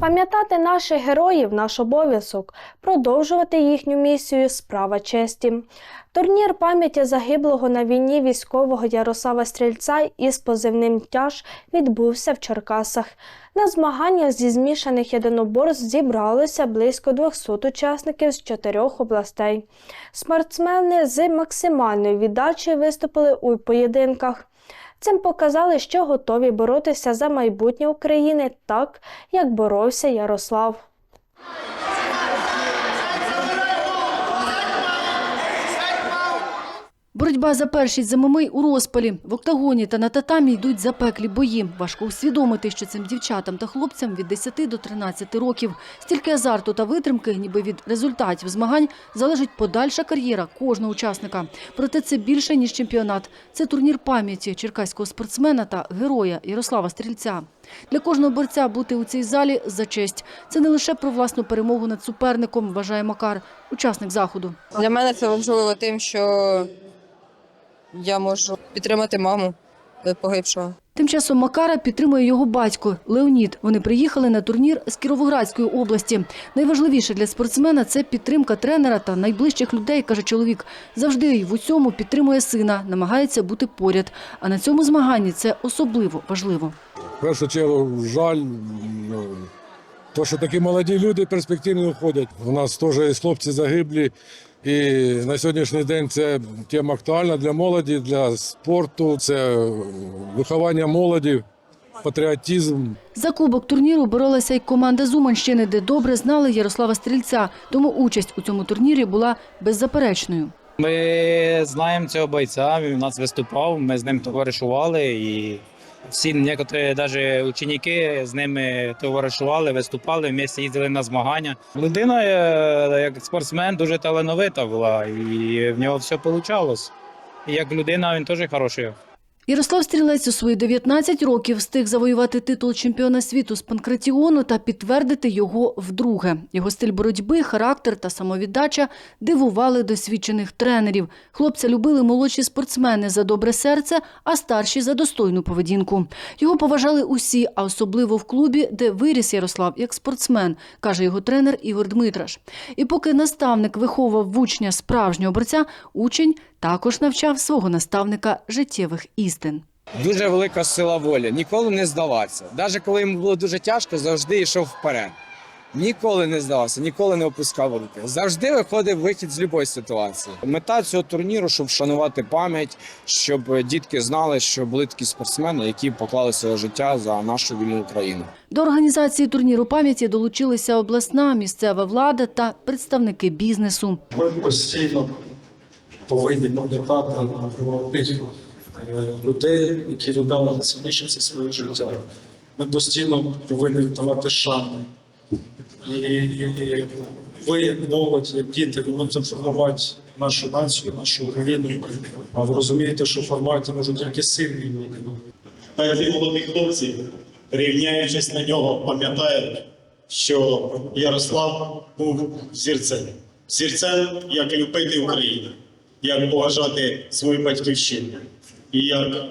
Пам'ятати наших героїв наш обов'язок, продовжувати їхню місію справа честі. Турнір пам'яті загиблого на війні військового Ярослава Стрільця із позивним тяж відбувся в Черкасах. На змаганнях зі змішаних єдиноборств зібралося близько 200 учасників з чотирьох областей. Спортсмени з максимальною віддачею виступили у поєдинках. Цим показали, що готові боротися за майбутнє України так, як боровся Ярослав. Боротьба за першість за ММА у розпалі. В октагоні та на татамі йдуть запеклі бої. Важко усвідомити, що цим дівчатам та хлопцям від 10 до 13 років. Стільки азарту та витримки, ніби від результатів змагань, залежить подальша кар'єра кожного учасника. Проте це більше, ніж чемпіонат. Це турнір пам'яті черкаського спортсмена та героя Ярослава Стрільця. Для кожного борця бути у цій залі – за честь. Це не лише про власну перемогу над суперником, вважає Макар, учасник заходу. Для мене це важливо тим, що я можу підтримати маму е, погибшого. Тим часом Макара підтримує його батько Леонід. Вони приїхали на турнір з Кіровоградської області. Найважливіше для спортсмена це підтримка тренера та найближчих людей, каже чоловік. Завжди й в усьому підтримує сина, намагається бути поряд. А на цьому змаганні це особливо важливо. В першу чергу жаль, ну, то, що такі молоді люди перспективні виходять. У нас теж є хлопці загиблі. І на сьогоднішній день це тема актуальна для молоді, для спорту, це виховання молоді, патріотизм. За кубок турніру боролася й команда з Уманщини, де добре знали Ярослава Стрільця. Тому участь у цьому турнірі була беззаперечною. Ми знаємо цього бойця, він у нас виступав, ми з ним товаришували і всі некоторі навіть ученики з ними товаришували, виступали, вместе їздили на змагання. Людина, е, як спортсмен, дуже талановита була, і в нього все вийшло. І як людина він теж хороший. Ярослав Стрілець у свої 19 років встиг завоювати титул чемпіона світу з панкратіону та підтвердити його вдруге. Його стиль боротьби, характер та самовіддача дивували досвідчених тренерів. Хлопця любили молодші спортсмени за добре серце, а старші за достойну поведінку. Його поважали усі, а особливо в клубі, де виріс Ярослав як спортсмен, каже його тренер Ігор Дмитраш. І поки наставник виховував в учня справжнього борця, учень також навчав свого наставника життєвих істин. Дуже велика сила волі, ніколи не здавався. Навіть коли йому було дуже тяжко, завжди йшов вперед. Ніколи не здавався, ніколи не опускав руки. Завжди виходив вихід з будь-якої ситуації. Мета цього турніру, щоб вшанувати пам'ять, щоб дітки знали, що були такі спортсмени, які поклали своє життя за нашу вільну Україну. До організації турніру пам'яті долучилися обласна, місцева влада та представники бізнесу. Ми постійно повинні пам'ятати е, людей, які віддали це своє життя. Ми постійно повинні віддавати шану. І, і, ви, молодь, як діти, ви формувати нашу націю, нашу Україну. А ви розумієте, що формувати можуть тільки сильні люди. Та ці молоді хлопці, рівняючись на нього, пам'ятають, що Ярослав був зірцем. Зірцем, як любити Україну, як поважати свою батьківщину і як,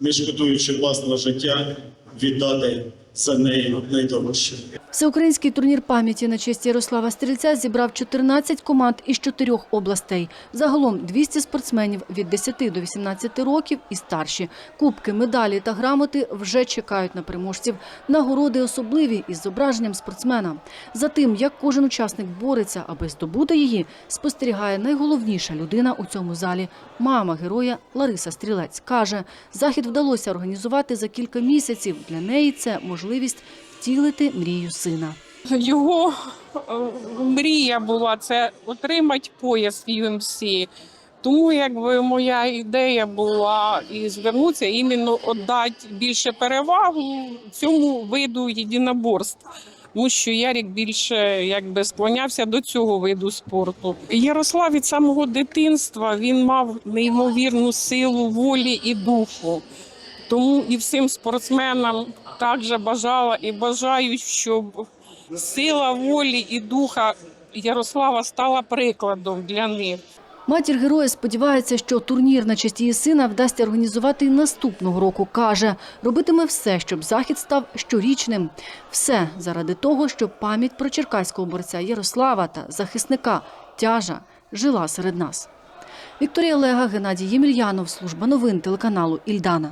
не шкодуючи власного життя, віддати за неї найдорожче. Всеукраїнський турнір пам'яті на честь Ярослава Стрільця зібрав 14 команд із чотирьох областей. Загалом 200 спортсменів від 10 до 18 років і старші. Кубки, медалі та грамоти вже чекають на переможців. Нагороди особливі із зображенням спортсмена. За тим, як кожен учасник бореться, аби здобути її, спостерігає найголовніша людина у цьому залі – мама героя Лариса Стрілець. Каже, захід вдалося організувати за кілька місяців. Для неї це можливість втілити мрію сина. Його е, мрія була це отримати пояс UMC. Тому якби моя ідея була і звернутися іменно віддати більше перевагу цьому виду єдиноборств. Тому що Ярік більше якби склонявся до цього виду спорту. Ярослав від самого дитинства він мав неймовірну силу волі і духу. Тому і всім спортсменам також бажала і бажаю, щоб сила волі і духа Ярослава стала прикладом для них. Матір героя сподівається, що турнір на честь її сина вдасться організувати і наступного року. Каже, робитиме все, щоб захід став щорічним. Все заради того, щоб пам'ять про черкаського борця Ярослава та захисника Тяжа жила серед нас. Вікторія Лега, Геннадій Ємельянов, служба новин телеканалу Ільдана.